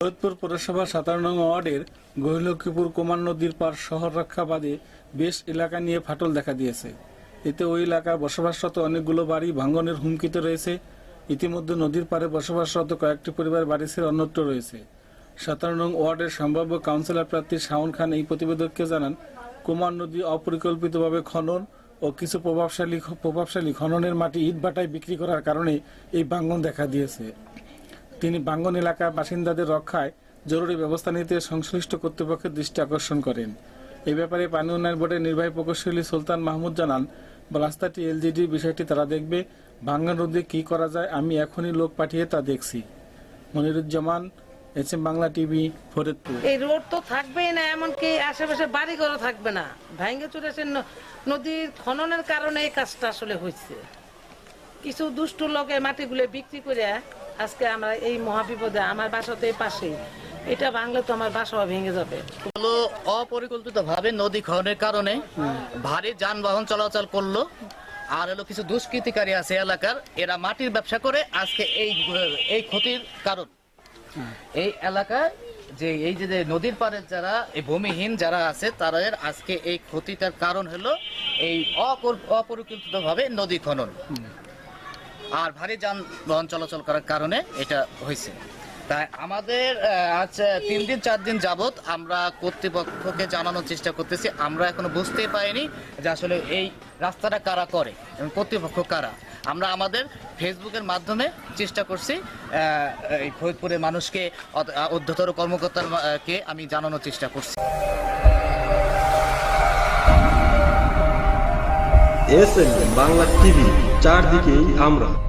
সৈয়দপুর পৌরসভা সাতান্ন নং ওয়ার্ডের গহিলক্ষীপুর কুমার নদীর পার শহর রক্ষা বাদে বেশ এলাকা নিয়ে ফাটল দেখা দিয়েছে। এতে ওই এলাকায় বসবাসরত অনেকগুলো বাড়ি ভাঙ্গনের হুমকিতে রয়েছে। ইতিমধ্যে নদীর পারে বসবাসরত কয়েকটি পরিবার বাড়ি ছেড়ে অন্যত্র রয়েছে। সাতান্ন নং ওয়ার্ডের সম্ভাব্য কাউন্সিলর প্রার্থী শাওন খান এই প্রতিবেদককে জানান, কুমার নদী অপরিকল্পিতভাবে খনন ও কিছু প্রভাবশালী প্রভাবশালী খননের মাটি ইটভাটায় বিক্রি করার কারণে এই ভাঙ্গন দেখা দিয়েছে। তিনি বাঙ্গন এলাকার বাসিন্দাদের রক্ষায় জরুরি ব্যবস্থা নিতে সংশ্লিষ্ট কর্তৃপক্ষের দৃষ্টি আকর্ষণ করেন। এ ব্যাপারে পানি উন্নয়ন বোর্ডের নির্বাহী প্রকৌশলী সুলতান মাহমুদ জানান, রাস্তাটি এলজিডি বিষয়টি তারা দেখবে ভাঙ্গা নদী কি করা যায় আমি এখনই লোক পাঠিয়ে তা দেখছি। Moniruzzaman S M Bangla TV, Faridpur. এই রোড তো থাকবেই না, এমনকি আশেপাশে বাড়ি ঘরও থাকবে না। ভাঙ্গে চুরেছে নদীর খননের কারণে এই কাজটা আসলে হয়েছে। কিছু দুষ্ট লোকে মাটিগুলো বিক্রি করে আজকে আমরা এই মহাবিপদে, আমার বাসাতে পাশে এটা ভাঙলে তো আমার বাসাও ভেঙে যাবে। হলো অপরিকল্পিত ভাবে নদী খননের কারণে ভারী যানবাহন চলাচল করল। আর হলো কিছু দুষ্কৃতিকারী আছে এলাকার, এরা মাটির ব্যবসা করে আজকে এই এই ক্ষতির কারণ। এই এলাকায় যে, এই যে নদীর পাড়ে যারা, এই ভূমিহীন যারা আছে, তাদের আজকে এই ক্ষতিটার কারণ হলো এই অপরিকল্পিত ভাবে নদী খনন। আর ভারী যানবাহন চলাচল করার কারণে এটা হয়েছে। তাই আমাদের আজ তিন দিন চার দিন যাবত আমরা কর্তৃপক্ষকে জানানোর চেষ্টা করতেছি। আমরা এখনও বুঝতেই পারিনি যে আসলে এই রাস্তাটা কারা করে এবং কর্তৃপক্ষ কারা। আমরা আমাদের ফেসবুকের মাধ্যমে চেষ্টা করছি এই ফরিদপুরের মানুষকে অত- আহ, ঊর্ধ্বতর কর্মকর্তার কে আমি জানানোর চেষ্টা করছি। এস এম বাংলা টিভি চারদিকেই আমরা।